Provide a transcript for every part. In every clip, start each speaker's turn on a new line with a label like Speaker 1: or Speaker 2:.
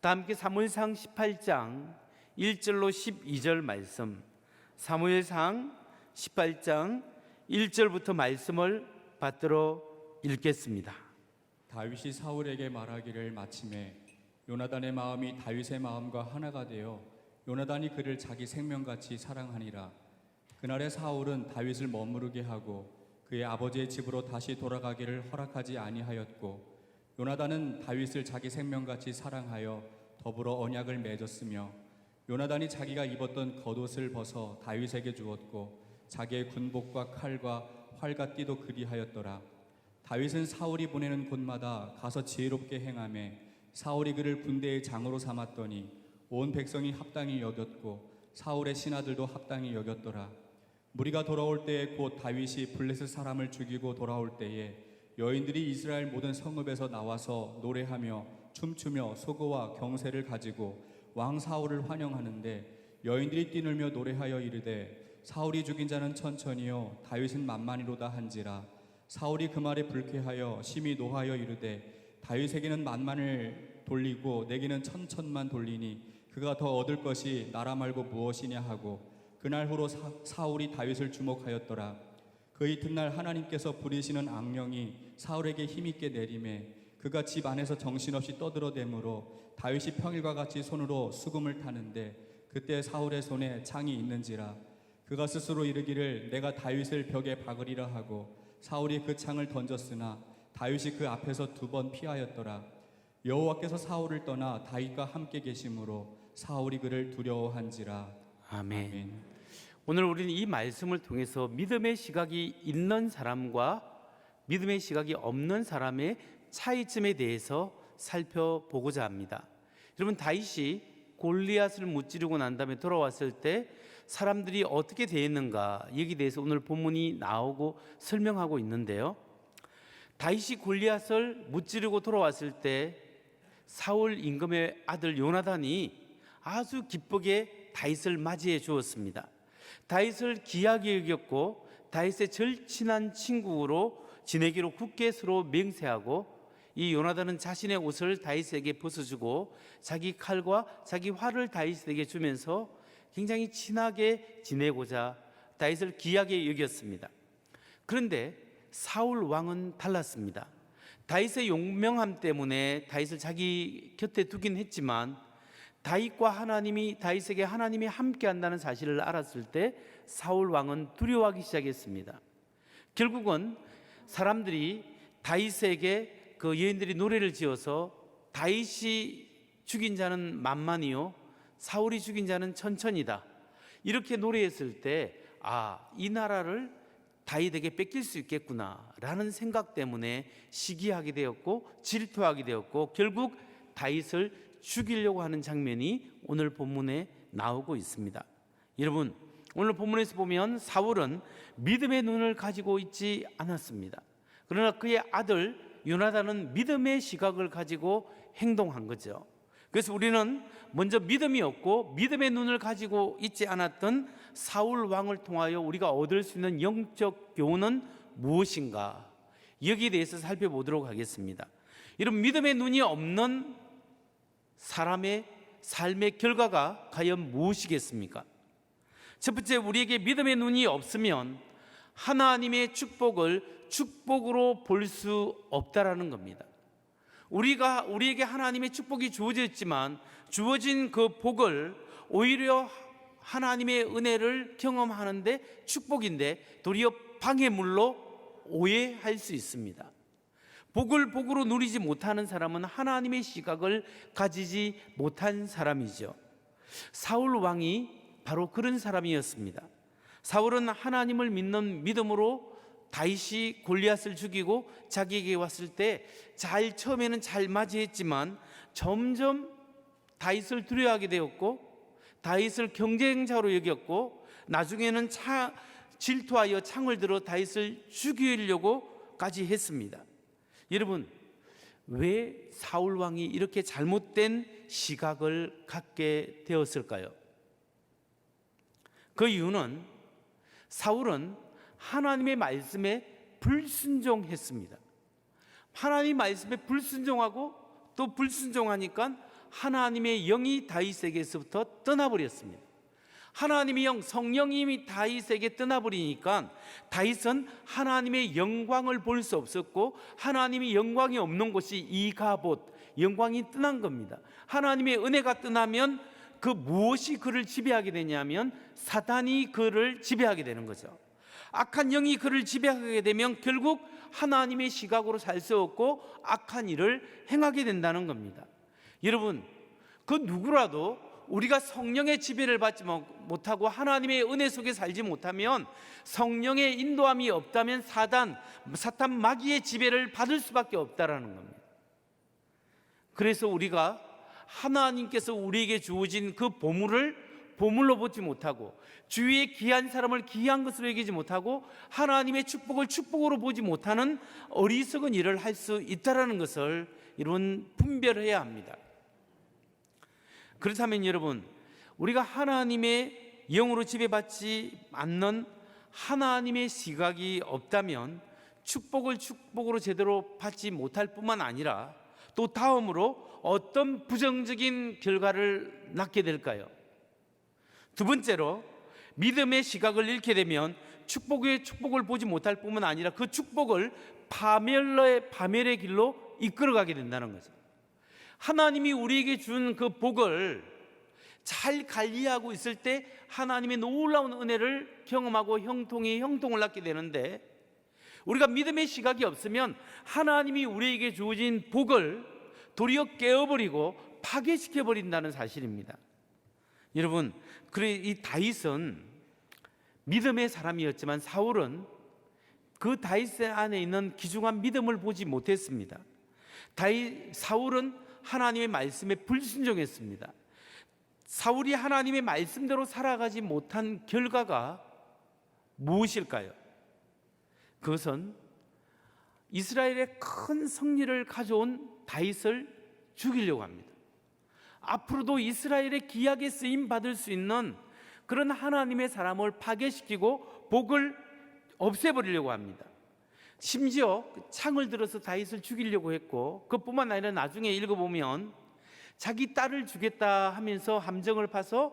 Speaker 1: 다 함께 사무엘상 18장 1절로 12절 말씀 사무엘상 18장 1절부터 말씀을 받들어 읽겠습니다.
Speaker 2: 다윗이 사울에게 말하기를 마침에 요나단의 마음이 다윗의 마음과 하나가 되어 요나단이 그를 자기 생명같이 사랑하니라 그날에 사울은 다윗을 머무르게 하고 그의 아버지의 집으로 다시 돌아가기를 허락하지 아니하였고 요나단은 다윗을 자기 생명같이 사랑하여 더불어 언약을 맺었으며 요나단이 자기가 입었던 겉옷을 벗어 다윗에게 주었고 자기의 군복과 칼과 활과 띠도 그리하였더라. 다윗은 사울이 보내는 곳마다 가서 지혜롭게 행하매 사울이 그를 군대의 장으로 삼았더니 온 백성이 합당히 여겼고 사울의 신하들도 합당히 여겼더라. 무리가 돌아올 때에 곧 다윗이 블레셋 사람을 죽이고 돌아올 때에 여인들이 이스라엘 모든 성읍에서 나와서 노래하며 춤추며 소고와 경세를 가지고 왕 사울을 환영하는데 여인들이 뛰놀며 노래하여 이르되 사울이 죽인 자는 천천히요 다윗은 만만히로다 한지라. 사울이 그 말에 불쾌하여 심히 노하여 이르되 다윗에게는 만만을 돌리고 내게는 천천만 돌리니 그가 더 얻을 것이 나라 말고 무엇이냐 하고 그날 후로 사, 사울이 다윗을 주목하였더라 그 이튿날 하나님께서 부리시는 악령이 사울에게 힘있게 내림에 그가 집 안에서 정신없이 떠들어대므로 다윗이 평일과 같이 손으로 수금을 타는데 그때 사울의 손에 창이 있는지라 그가 스스로 이르기를 내가 다윗을 벽에 박으리라 하고 사울이 그 창을 던졌으나 다윗이 그 앞에서 두 번 피하였더라 여호와께서 사울을 떠나 다윗과 함께 계심으로 사울이 그를 두려워한지라
Speaker 1: 아멘.
Speaker 2: 아멘.
Speaker 1: 오늘 우리는 이 말씀을 통해서 믿음의 시각이 있는 사람과 믿음의 시각이 없는 사람의 차이점에 대해서 살펴보고자 합니다. 여러분 다윗이 골리앗을 무찌르고 난 다음에 돌아왔을 때 사람들이 어떻게 대했는가 여기 대해서 오늘 본문이 나오고 설명하고 있는데요. 다윗이 골리앗을 무찌르고 돌아왔을 때 사울 임금의 아들 요나단이 아주 기쁘게 다윗을 맞이해 주었습니다. 다윗을 귀하게 여겼고 다윗의 절친한 친구로 지내기로 굳게 서로 맹세하고 이 요나단은 자신의 옷을 다윗에게 벗어주고 자기 칼과 자기 활을 다윗에게 주면서 굉장히 친하게 지내고자 다윗을 귀하게 여겼습니다. 그런데 사울 왕은 달랐습니다. 다윗의 용명함 때문에 다윗을 자기 곁에 두긴 했지만 다윗과 하나님이 다윗에게 하나님이 함께 한다는 사실을 알았을 때 사울 왕은 두려워하기 시작했습니다. 결국은 사람들이 다윗에게 그 여인들이 노래를 지어서 다윗이 죽인 자는 만만이요 사울이 죽인 자는 천천이다. 이렇게 노래했을 때 아, 이 나라를 다윗에게 뺏길 수 있겠구나라는 생각 때문에 시기하게 되었고 질투하게 되었고 결국 다윗을 죽이려고 하는 장면이 오늘 본문에 나오고 있습니다. 여러분, 오늘 본문에서 보면 사울은 믿음의 눈을 가지고 있지 않았습니다. 그러나 그의 아들 요나단은 믿음의 시각을 가지고 행동한 거죠. 그래서 우리는 먼저 믿음이 없고 믿음의 눈을 가지고 있지 않았던 사울 왕을 통하여 우리가 얻을 수 있는 영적 교훈은 무엇인가? 여기에 대해서 살펴보도록 하겠습니다. 이런 믿음의 눈이 없는 사람의 삶의 결과가 과연 무엇이겠습니까? 첫 번째, 우리에게 믿음의 눈이 없으면 하나님의 축복을 축복으로 볼 수 없다라는 겁니다. 우리가 우리에게 하나님의 축복이 주어졌지만 주어진 그 복을 오히려 하나님의 은혜를 경험하는데 축복인데 도리어 방해물로 오해할 수 있습니다. 복을 복으로 누리지 못하는 사람은 하나님의 시각을 가지지 못한 사람이죠. 사울 왕이 바로 그런 사람이었습니다. 사울은 하나님을 믿는 믿음으로 다윗이 골리앗을 죽이고 자기에게 왔을 때 잘 처음에는 잘 맞이했지만 점점 다윗을 두려워하게 되었고 다윗을 경쟁자로 여겼고 나중에는 차, 질투하여 창을 들어 다윗을 죽이려고까지 했습니다. 여러분 왜 사울 왕이 이렇게 잘못된 시각을 갖게 되었을까요? 그 이유는 사울은 하나님의 말씀에 불순종했습니다. 하나님 말씀에 불순종하고 또 불순종하니까 하나님의 영이 다윗에게서부터 떠나버렸습니다. 하나님의 영 성령님이 다윗에게 떠나버리니까 다윗은 하나님의 영광을 볼 수 없었고 하나님의 영광이 없는 곳이 이가봇 영광이 떠난 겁니다. 하나님의 은혜가 떠나면 그 무엇이 그를 지배하게 되냐면 사단이 그를 지배하게 되는 거죠. 악한 영이 그를 지배하게 되면 결국 하나님의 시각으로 살 수 없고 악한 일을 행하게 된다는 겁니다. 여러분, 그 누구라도 우리가 성령의 지배를 받지 못- 못하고 하나님의 은혜 속에 살지 못하면 성령의 인도함이 없다면 사단, 사탄 마귀의 지배를 받을 수밖에 없다라는 겁니다. 그래서 우리가 하나님께서 우리에게 주어진 그 보물을 보물로 보지 못하고 주위의 귀한 사람을 귀한 것으로 여기지 못하고 하나님의 축복을 축복으로 보지 못하는 어리석은 일을 할 수 있다라는 것을 여러분 분별해야 합니다. 그렇다면 여러분 우리가 하나님의 영으로 지배받지 않는 하나님의 시각이 없다면 축복을 축복으로 제대로 받지 못할 뿐만 아니라 또 다음으로 어떤 부정적인 결과를 낳게 될까요? 두 번째로 믿음의 시각을 잃게 되면 축복의 축복을 보지 못할 뿐만 아니라 그 축복을 파멸의 파멸의 길로 이끌어가게 된다는 거죠. 하나님이 우리에게 준 그 복을 잘 관리하고 있을 때 하나님의 놀라운 은혜를 경험하고 형통이 형통을 낳게 되는데 우리가 믿음의 시각이 없으면 하나님이 우리에게 주어진 복을 도리어 깨어버리고 파괴시켜 버린다는 사실입니다. 여러분, 그래 이 다윗은 믿음의 사람이었지만 사울은 그 다윗 안에 있는 귀중한 믿음을 보지 못했습니다. 다윗 사울은 하나님의 말씀에 불순종했습니다. 사울이 하나님의 말씀대로 살아가지 못한 결과가 무엇일까요? 그것은 이스라엘의 큰 승리를 가져온 다윗을 죽이려고 합니다. 앞으로도 이스라엘의 기약에 쓰임 받을 수 있는 그런 하나님의 사람을 파괴시키고 복을 없애버리려고 합니다. 심지어 그 창을 들어서 다윗을 죽이려고 했고 그뿐만 아니라 나중에 읽어보면 자기 딸을 주겠다 하면서 함정을 파서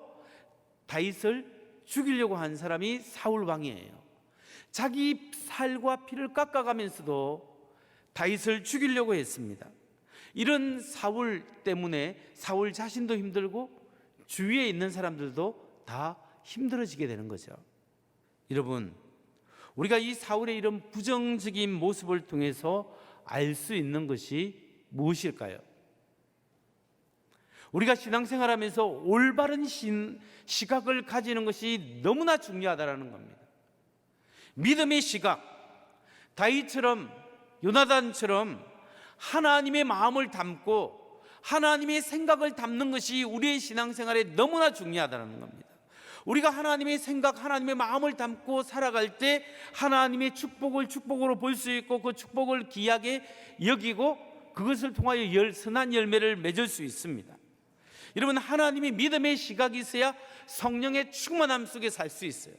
Speaker 1: 다윗을 죽이려고 한 사람이 사울 왕이에요. 자기 살과 피를 깎아가면서도 다윗을 죽이려고 했습니다. 이런 사울 때문에 사울 자신도 힘들고 주위에 있는 사람들도 다 힘들어지게 되는 거죠. 여러분, 우리가 이 사울의 이런 부정적인 모습을 통해서 알 수 있는 것이 무엇일까요? 우리가 신앙생활하면서 올바른 신, 시각을 가지는 것이 너무나 중요하다라는 겁니다. 믿음의 시각, 다윗처럼 요나단처럼 하나님의 마음을 담고 하나님의 생각을 담는 것이 우리의 신앙생활에 너무나 중요하다는 겁니다. 우리가 하나님의 생각, 하나님의 마음을 담고 살아갈 때 하나님의 축복을 축복으로 볼 수 있고 그 축복을 귀하게 여기고 그것을 통하여 열, 선한 열매를 맺을 수 있습니다. 여러분 하나님의 믿음의 시각이 있어야 성령의 충만함 속에 살 수 있어요.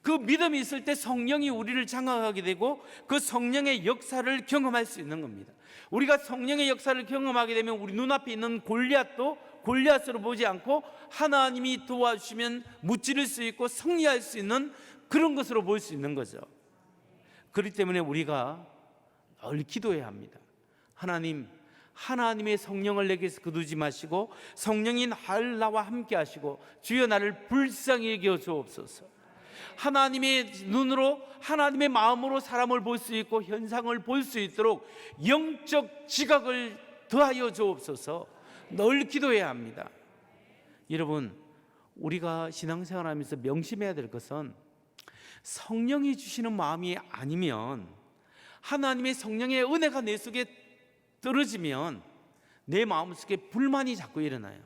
Speaker 1: 그 믿음이 있을 때 성령이 우리를 장악하게 되고 그 성령의 역사를 경험할 수 있는 겁니다. 우리가 성령의 역사를 경험하게 되면 우리 눈앞에 있는 골리앗도 골리앗으로 보지 않고 하나님이 도와주시면 무찌를 수 있고 승리할 수 있는 그런 것으로 볼 수 있는 거죠. 그렇기 때문에 우리가 늘 기도해야 합니다. 하나님, 하나님의 성령을 내게서 거두지 마시고 성령인 할 나와 함께 하시고 주여 나를 불쌍히 여겨 주옵소서. 하나님의 눈으로 하나님의 마음으로 사람을 볼 수 있고 현상을 볼 수 있도록 영적 지각을 더하여 주옵소서. 늘 기도해야 합니다. 여러분, 우리가 신앙생활하면서 명심해야 될 것은 성령이 주시는 마음이 아니면 하나님의 성령의 은혜가 내 속에 떨어지면 내 마음속에 불만이 자꾸 일어나요.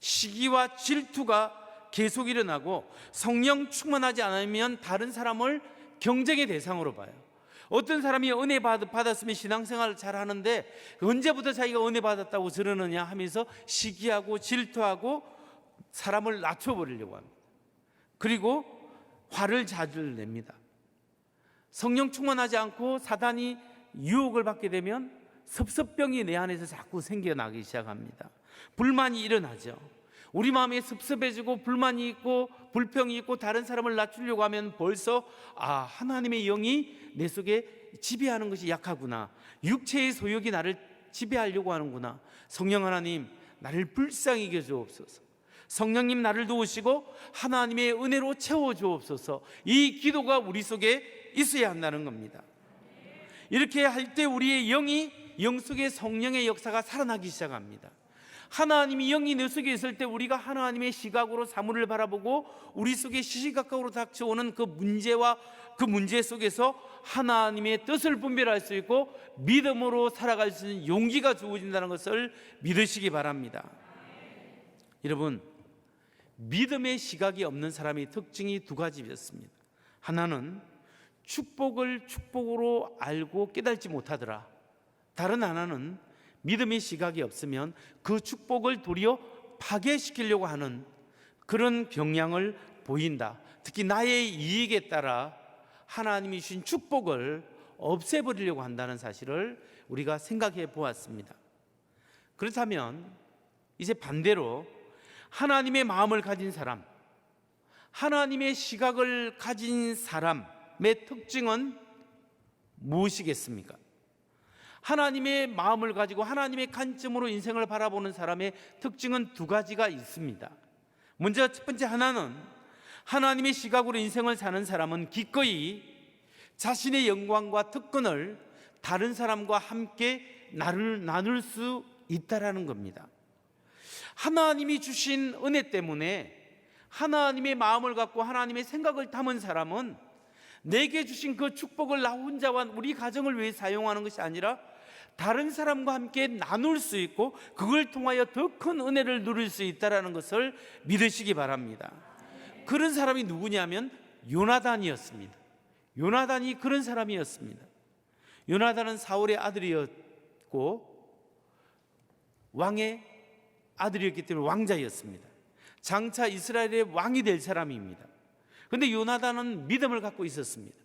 Speaker 1: 시기와 질투가 계속 일어나고 성령 충만하지 않으면 다른 사람을 경쟁의 대상으로 봐요. 어떤 사람이 은혜 받- 받았으면 신앙생활을 잘 하는데 언제부터 자기가 은혜 받았다고 저러느냐 하면서 시기하고 질투하고 사람을 낮춰버리려고 합니다. 그리고 화를 자주 냅니다. 성령 충만하지 않고 사단이 유혹을 받게 되면 섭섭병이 내 안에서 자꾸 생겨나기 시작합니다. 불만이 일어나죠. 우리 마음에 섭섭해지고 불만이 있고 불평이 있고 다른 사람을 낮추려고 하면 벌써 아 하나님의 영이 내 속에 지배하는 것이 약하구나. 육체의 소욕이 나를 지배하려고 하는구나. 성령 하나님 나를 불쌍히 여겨 주옵소서. 성령님 나를 도우시고 하나님의 은혜로 채워 주옵소서. 이 기도가 우리 속에 있어야 한다는 겁니다. 이렇게 할 때 우리의 영이 영 속에 성령의 역사가 살아나기 시작합니다. 하나님이 영이 내 속에 있을 때 우리가 하나님의 시각으로 사물을 바라보고 우리 속에 시시각각으로 닥쳐오는 그 문제와 그 문제 속에서 하나님의 뜻을 분별할 수 있고 믿음으로 살아갈 수 있는 용기가 주어진다는 것을 믿으시기 바랍니다. 여러분, 믿음의 시각이 없는 사람의 특징이 두 가지였습니다. 하나는 축복을 축복으로 알고 깨달지 못하더라. 다른 하나는 믿음의 시각이 없으면 그 축복을 도리어 파괴시키려고 하는 그런 경향을 보인다. 특히 나의 이익에 따라 하나님이 주신 축복을 없애버리려고 한다는 사실을 우리가 생각해 보았습니다. 그렇다면 이제 반대로 하나님의 마음을 가진 사람, 하나님의 시각을 가진 사람의 특징은 무엇이겠습니까? 하나님의 마음을 가지고 하나님의 관점으로 인생을 바라보는 사람의 특징은 두 가지가 있습니다. 먼저 첫 번째 하나는 하나님의 시각으로 인생을 사는 사람은 기꺼이 자신의 영광과 특권을 다른 사람과 함께 나눌, 나눌 수 있다라는 겁니다. 하나님이 주신 은혜 때문에 하나님의 마음을 갖고 하나님의 생각을 담은 사람은 내게 주신 그 축복을 나 혼자와 우리 가정을 위해 사용하는 것이 아니라 다른 사람과 함께 나눌 수 있고 그걸 통하여 더 큰 은혜를 누릴 수 있다라는 것을 믿으시기 바랍니다. 그런 사람이 누구냐면 요나단이었습니다. 요나단이 그런 사람이었습니다. 요나단은 사울의 아들이었고 왕의 아들이었기 때문에 왕자였습니다. 장차 이스라엘의 왕이 될 사람입니다. 근데 요나단은 믿음을 갖고 있었습니다.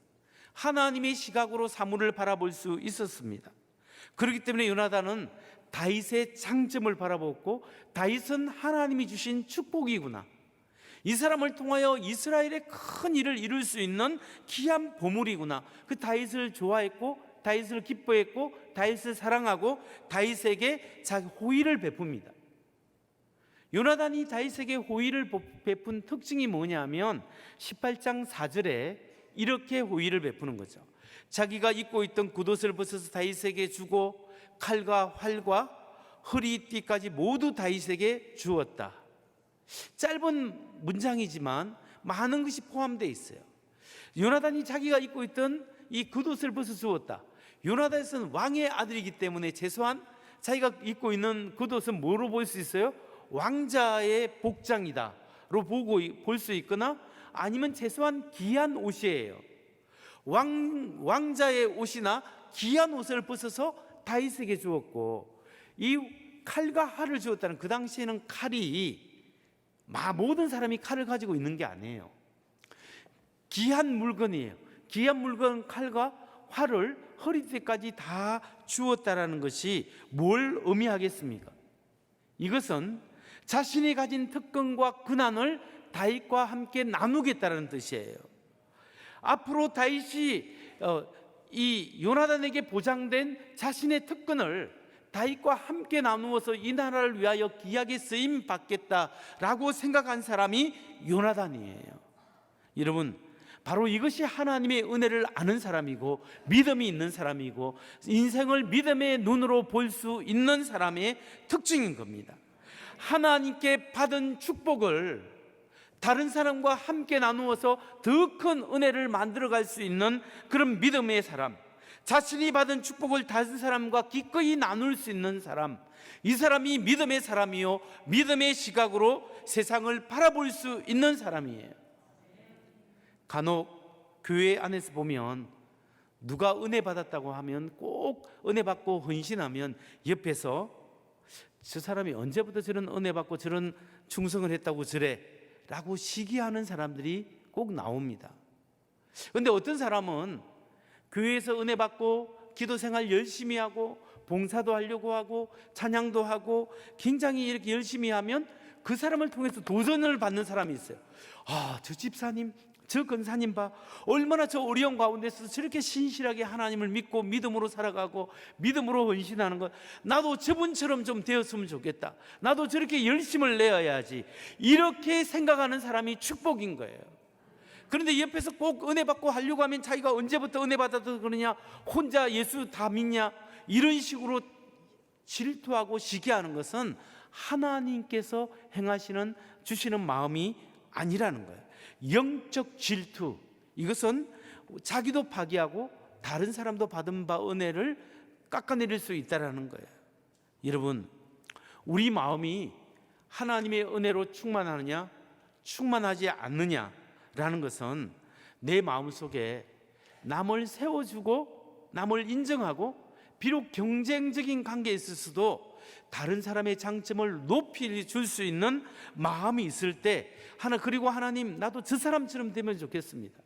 Speaker 1: 하나님의 시각으로 사물을 바라볼 수 있었습니다. 그렇기 때문에 요나단은 다윗의 장점을 바라보고 다윗은 하나님이 주신 축복이구나. 이 사람을 통하여 이스라엘의 큰 일을 이룰 수 있는 귀한 보물이구나. 그 다윗을 좋아했고 다윗을 기뻐했고 다윗을 사랑하고 다윗에게 자기 호의를 베풉니다. 요나단이 다윗에게 호의를 베푼 특징이 뭐냐면 18장 4절에 이렇게 호의를 베푸는 거죠. 자기가 입고 있던 굿옷을 벗어서 다윗에게 주고 칼과 활과 허리띠까지 모두 다윗에게 주었다. 짧은 문장이지만 많은 것이 포함되어 있어요. 요나단이 자기가 입고 있던 이 굿옷을 벗어 주었다. 요나단은 왕의 아들이기 때문에 최소한 자기가 입고 있는 굿옷은 뭐로 볼 수 있어요? 왕자의 복장이다로 보고 볼 수 있거나 아니면 최소한 귀한 옷이에요. 왕 왕자의 옷이나 귀한 옷을 벗어서 다윗에게 주었고 이 칼과 활을 주었다는 그 당시에는 칼이 마 모든 사람이 칼을 가지고 있는 게 아니에요. 귀한 물건이에요. 귀한 물건 칼과 활을 허리띠까지 다 주었다라는 것이 뭘 의미하겠습니까? 이것은 자신이 가진 특권과 근한을 다윗과 함께 나누겠다는 뜻이에요. 앞으로 다윗이 어, 이 요나단에게 보장된 자신의 특권을 다윗과 함께 나누어서 이 나라를 위하여 귀하게 쓰임 받겠다라고 생각한 사람이 요나단이에요. 여러분, 바로 이것이 하나님의 은혜를 아는 사람이고 믿음이 있는 사람이고 인생을 믿음의 눈으로 볼 수 있는 사람의 특징인 겁니다. 하나님께 받은 축복을 다른 사람과 함께 나누어서 더 큰 은혜를 만들어 갈 수 있는 그런 믿음의 사람, 자신이 받은 축복을 다른 사람과 기꺼이 나눌 수 있는 사람, 이 사람이 믿음의 사람이요, 믿음의 시각으로 세상을 바라볼 수 있는 사람이에요. 간혹 교회 안에서 보면 누가 은혜 받았다고 하면 꼭 은혜 받고 헌신하면 옆에서 저 사람이 언제부터 저런 은혜 받고 저런 충성을 했다고 저래 라고 시기하는 사람들이 꼭 나옵니다. 근데 어떤 사람은 교회에서 은혜 받고 기도 생활 열심히 하고 봉사도 하려고 하고 찬양도 하고 굉장히 이렇게 열심히 하면 그 사람을 통해서 도전을 받는 사람이 있어요. 아, 저 집사님, 저 근사님 봐. 얼마나 저 어려운 가운데서 저렇게 신실하게 하나님을 믿고 믿음으로 살아가고 믿음으로 헌신하는 것. 나도 저분처럼 좀 되었으면 좋겠다. 나도 저렇게 열심을 내어야지. 이렇게 생각하는 사람이 축복인 거예요. 그런데 옆에서 꼭 은혜 받고 하려고 하면 자기가 언제부터 은혜 받아서 그러냐 혼자 예수 다 믿냐 이런 식으로 질투하고 시기하는 것은 하나님께서 행하시는 주시는 마음이 아니라는 거예요. 영적 질투 이것은 자기도 파기하고 다른 사람도 받은 바 은혜를 깎아내릴 수 있다라는 거예요. 여러분 우리 마음이 하나님의 은혜로 충만하느냐 충만하지 않느냐라는 것은 내 마음 속에 남을 세워주고 남을 인정하고 비록 경쟁적인 관계에 있을 수도 다른 사람의 장점을 높이 줄 수 있는 마음이 있을 때 하나 그리고 하나님 나도 저 사람처럼 되면 좋겠습니다.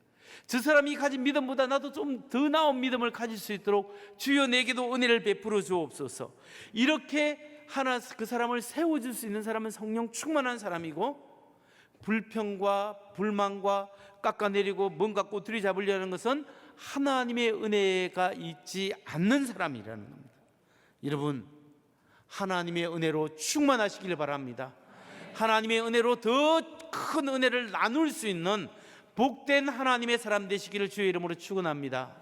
Speaker 1: 저 사람이 가진 믿음보다 나도 좀 더 나은 믿음을 가질 수 있도록 주여 내게도 은혜를 베풀어 주옵소서. 이렇게 하나 그 사람을 세워 줄 수 있는 사람은 성령 충만한 사람이고 불평과 불만과 깎아내리고 뭔가 꼬투리 잡으려는 것은 하나님의 은혜가 있지 않는 사람이라는 겁니다. 여러분 하나님의 은혜로 충만하시길 바랍니다. 하나님의 은혜로 더 큰 은혜를 나눌 수 있는 복된 하나님의 사람 되시기를 주의 이름으로 축원합니다.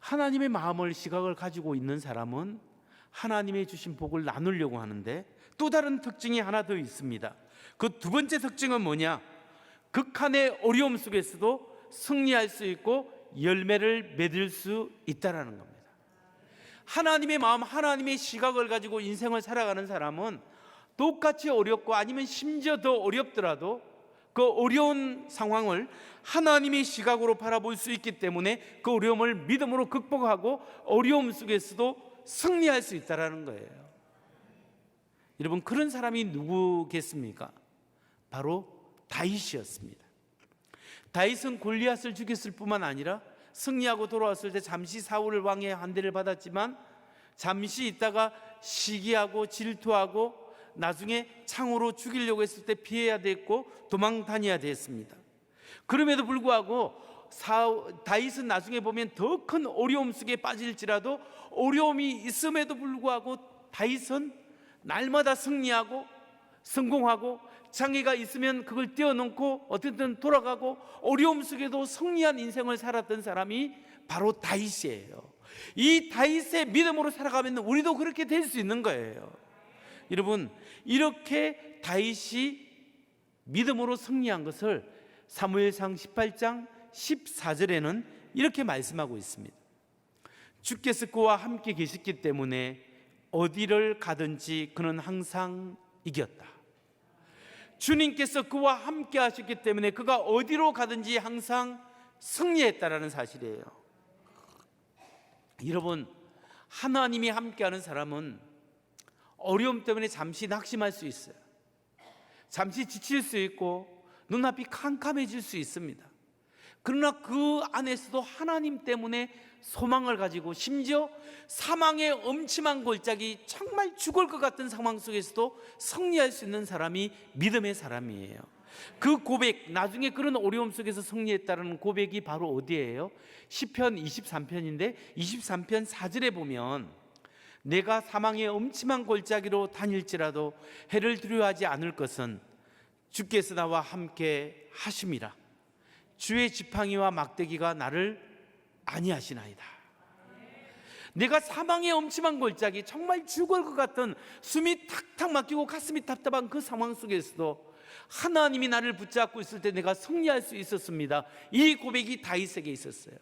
Speaker 1: 하나님의 마음을 시각을 가지고 있는 사람은 하나님의 주신 복을 나누려고 하는데 또 다른 특징이 하나 더 있습니다. 그 두 번째 특징은 뭐냐? 극한의 어려움 속에서도 승리할 수 있고 열매를 맺을 수 있다라는 겁니다. 하나님의 마음, 하나님의 시각을 가지고 인생을 살아가는 사람은 똑같이 어렵고 아니면 심지어 더 어렵더라도 그 어려운 상황을 하나님의 시각으로 바라볼 수 있기 때문에 그 어려움을 믿음으로 극복하고 어려움 속에서도 승리할 수 있다라는 거예요. 여러분 그런 사람이 누구겠습니까? 바로 다윗이었습니다. 다윗은 골리앗을 죽였을 뿐만 아니라 승리하고 돌아왔을 때 잠시 사울 왕의 한대를 받았지만 잠시 있다가 시기하고 질투하고 나중에 창으로 죽이려고 했을 때 피해야 됐고 도망 다녀야 됐습니다. 그럼에도 불구하고 사, 다윗은 나중에 보면 더 큰 어려움 속에 빠질지라도 어려움이 있음에도 불구하고 다윗은 날마다 승리하고 성공하고 장애가 있으면 그걸 뛰어넘고 어쨌든 돌아가고 어려움 속에도 승리한 인생을 살았던 사람이 바로 다윗이에요. 이 다윗의 믿음으로 살아가면 우리도 그렇게 될 수 있는 거예요. 여러분 이렇게 다윗이 믿음으로 승리한 것을 사무엘상 18장 14절에는 이렇게 말씀하고 있습니다. 주께서 그와 함께 계셨기 때문에 어디를 가든지 그는 항상 이겼다. 주님께서 그와 함께 하셨기 때문에 그가 어디로 가든지 항상 승리했다라는 사실이에요. 여러분, 하나님이 함께하는 사람은 어려움 때문에 잠시 낙심할 수 있어요. 잠시 지칠 수 있고 눈앞이 캄캄해질 수 있습니다. 그러나 그 안에서도 하나님 때문에 소망을 가지고 심지어 사망의 엄침한 골짜기 정말 죽을 것 같은 상황 속에서도 승리할 수 있는 사람이 믿음의 사람이에요. 그 고백 나중에 그런 어려움 속에서 승리했다는 고백이 바로 어디예요? 시편 23편인데 23편 4절에 보면 내가 사망의 엄침한 골짜기로 다닐지라도 해를 두려워하지 않을 것은 주께서 나와 함께 하심이라 주의 지팡이와 막대기가 나를 아니하시나이다. 내가 사망의 엄침한 골짜기 정말 죽을 것 같은 숨이 탁탁 막히고 가슴이 답답한 그 상황 속에서도 하나님이 나를 붙잡고 있을 때 내가 승리할 수 있었습니다. 이 고백이 다윗에게 있었어요.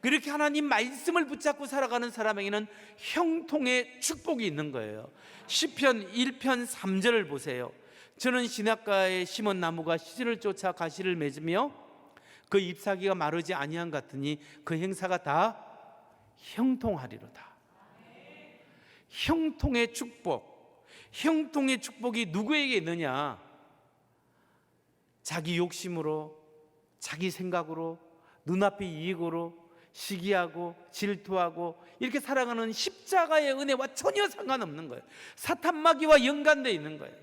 Speaker 1: 그렇게 하나님 말씀을 붙잡고 살아가는 사람에게는 형통의 축복이 있는 거예요. 시편 1편 3절을 보세요. 저는 신학가에 심은 나무가 시절을 쫓아 가시를 맺으며 그 잎사귀가 마르지 아니한 같으니 그 행사가 다 형통하리로다. 형통의 축복. 형통의 축복이 누구에게 있느냐? 자기 욕심으로, 자기 생각으로, 눈앞의 이익으로, 시기하고 질투하고 이렇게 살아가는 십자가의 은혜와 전혀 상관없는 거예요. 사탄 마귀와 연관되어 있는 거예요.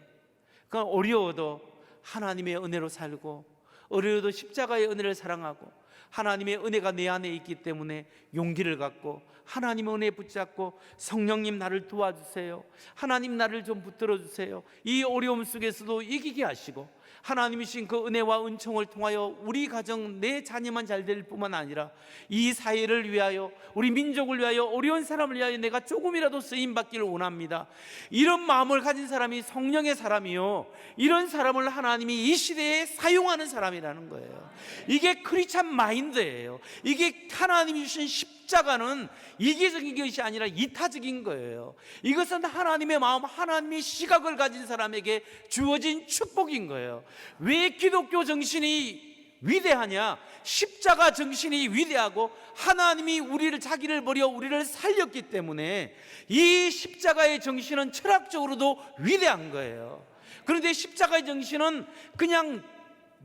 Speaker 1: 그러니까 어려워도 하나님의 은혜로 살고 어려워도 십자가의 은혜를 사랑하고 하나님의 은혜가 내 안에 있기 때문에 용기를 갖고 하나님의 은혜 붙잡고 성령님 나를 도와주세요. 하나님 나를 좀 붙들어 주세요. 이 어려움 속에서도 이기게 하시고 하나님이신 그 은혜와 은총을 통하여 우리 가정 내 자녀만 잘 될 뿐만 아니라 이 사회를 위하여 우리 민족을 위하여 어려운 사람을 위하여 내가 조금이라도 쓰임 받기를 원합니다. 이런 마음을 가진 사람이 성령의 사람이요. 이런 사람을 하나님이 이 시대에 사용하는 사람이라는 거예요. 이게 크리스찬 마인드예요. 이게 하나님이 주신 십자가는 이기적인 것이 아니라 이타적인 거예요. 이것은 하나님의 마음, 하나님의 시각을 가진 사람에게 주어진 축복인 거예요. 왜 기독교 정신이 위대하냐? 십자가 정신이 위대하고 하나님이 우리를 자기를 버려 우리를 살렸기 때문에 이 십자가의 정신은 철학적으로도 위대한 거예요. 그런데 십자가의 정신은 그냥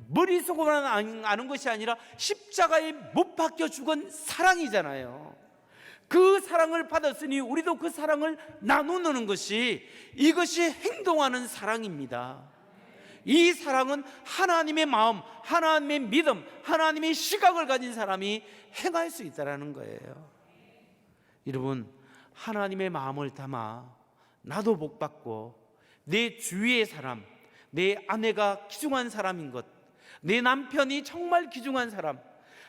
Speaker 1: 머릿속으로만 안- 아는 것이 아니라 십자가에 못 박혀 죽은 사랑이잖아요. 그 사랑을 받았으니 우리도 그 사랑을 나누는 것이 이것이 행동하는 사랑입니다. 이 사랑은 하나님의 마음, 하나님의 믿음, 하나님의 시각을 가진 사람이 행할 수 있다라는 거예요. 여러분, 하나님의 마음을 담아 나도 복 받고 내 주위의 사람, 내 아내가 귀중한 사람인 것, 내 남편이 정말 귀중한 사람,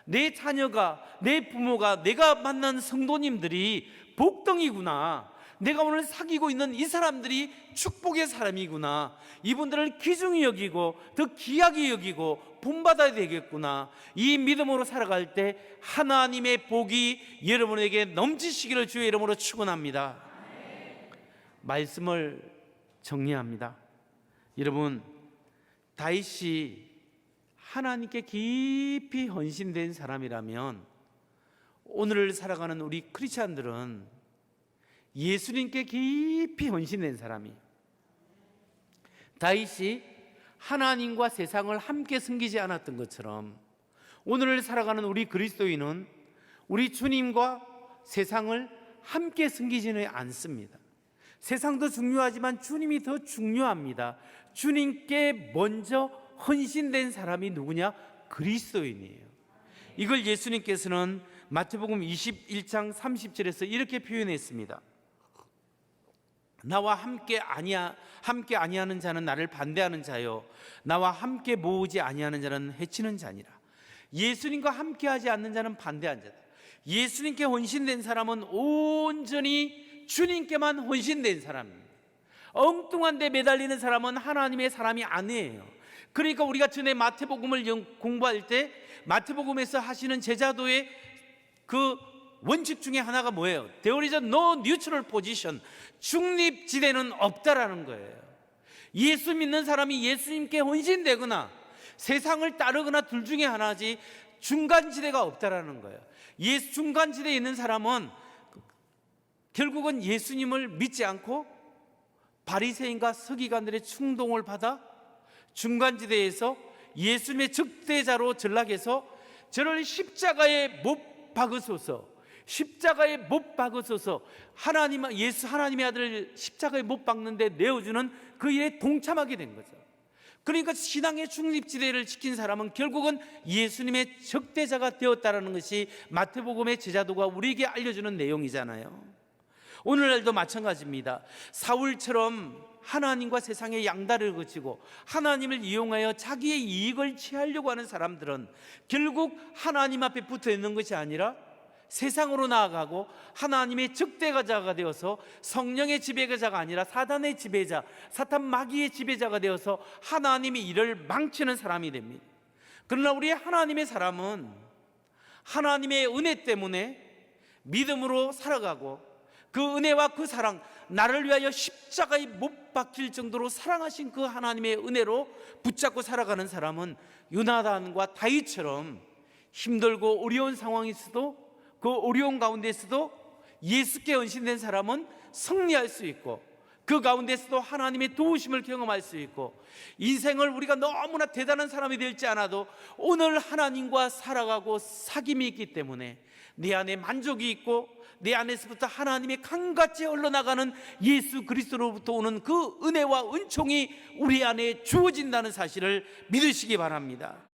Speaker 1: 내 자녀가, 내 부모가, 내가 만난 성도님들이 복덩이구나. 내가 오늘 사귀고 있는 이 사람들이 축복의 사람이구나. 이분들을 귀중히 여기고 더 귀하게 여기고 본받아야 되겠구나. 이 믿음으로 살아갈 때 하나님의 복이 여러분에게 넘치시기를 주의 이름으로 축원합니다. 말씀을 정리합니다. 여러분 다윗이 하나님께 깊이 헌신된 사람이라면 오늘을 살아가는 우리 크리스찬들은 예수님께 깊이 헌신된 사람이 다윗이 하나님과 세상을 함께 섬기지 않았던 것처럼 오늘을 살아가는 우리 그리스도인은 우리 주님과 세상을 함께 섬기지는 않습니다. 세상도 중요하지만 주님이 더 중요합니다. 주님께 먼저 헌신된 사람이 누구냐? 그리스도인이에요. 이걸 예수님께서는 마태복음 21장 30절에서 이렇게 표현했습니다. 나와 함께 아니야 함께 아니하는 자는 나를 반대하는 자요 나와 함께 모으지 아니하는 자는 해치는 자니라. 예수님과 함께하지 않는 자는 반대한 자다. 예수님께 헌신된 사람은 온전히 주님께만 헌신된 사람입니다. 엉뚱한 데 매달리는 사람은 하나님의 사람이 아니에요. 그러니까 우리가 전에 마태복음을 영- 공부할 때 마태복음에서 하시는 제자도의 그 원칙 중에 하나가 뭐예요? There is no neutral position. 중립지대는 없다라는 거예요. 예수 믿는 사람이 예수님께 헌신되거나 세상을 따르거나 둘 중에 하나지 중간지대가 없다라는 거예요. 예수 중간지대에 있는 사람은 결국은 예수님을 믿지 않고 바리새인과 서기관들의 충동을 받아 중간지대에서 예수님의 적대자로 전락해서 저를 십자가에 못 박으소서 십자가에 못 박으소서 하나님 예수 하나님의 아들을 십자가에 못 박는데 내어주는 그 일에 동참하게 된 거죠. 그러니까 신앙의 중립지대를 지킨 사람은 결국은 예수님의 적대자가 되었다라는 것이 마태복음의 제자도가 우리에게 알려주는 내용이잖아요. 오늘날도 마찬가지입니다. 사울처럼 하나님과 세상의 양다를 거치고 하나님을 이용하여 자기의 이익을 취하려고 하는 사람들은 결국 하나님 앞에 붙어 있는 것이 아니라 세상으로 나아가고 하나님의 적대자가 되어서 성령의 지배자가 아니라 사단의 지배자, 사탄 마귀의 지배자가 되어서 하나님의 일을 망치는 사람이 됩니다. 그러나 우리 하나님의 사람은 하나님의 은혜 때문에 믿음으로 살아가고 그 은혜와 그 사랑 나를 위하여 십자가에 못 박힐 정도로 사랑하신 그 하나님의 은혜로 붙잡고 살아가는 사람은 유나단과 다윗처럼 힘들고 어려운 상황에서도 그 어려운 가운데서도 예수께 헌신된 사람은 승리할 수 있고 그 가운데서도 하나님의 도우심을 경험할 수 있고 인생을 우리가 너무나 대단한 사람이 될지 않아도 오늘 하나님과 살아가고 사귐이 있기 때문에 내 안에 만족이 있고 내 안에서부터 하나님의 강같이 흘러나가는 예수 그리스도로부터 오는 그 은혜와 은총이 우리 안에 주어진다는 사실을 믿으시기 바랍니다.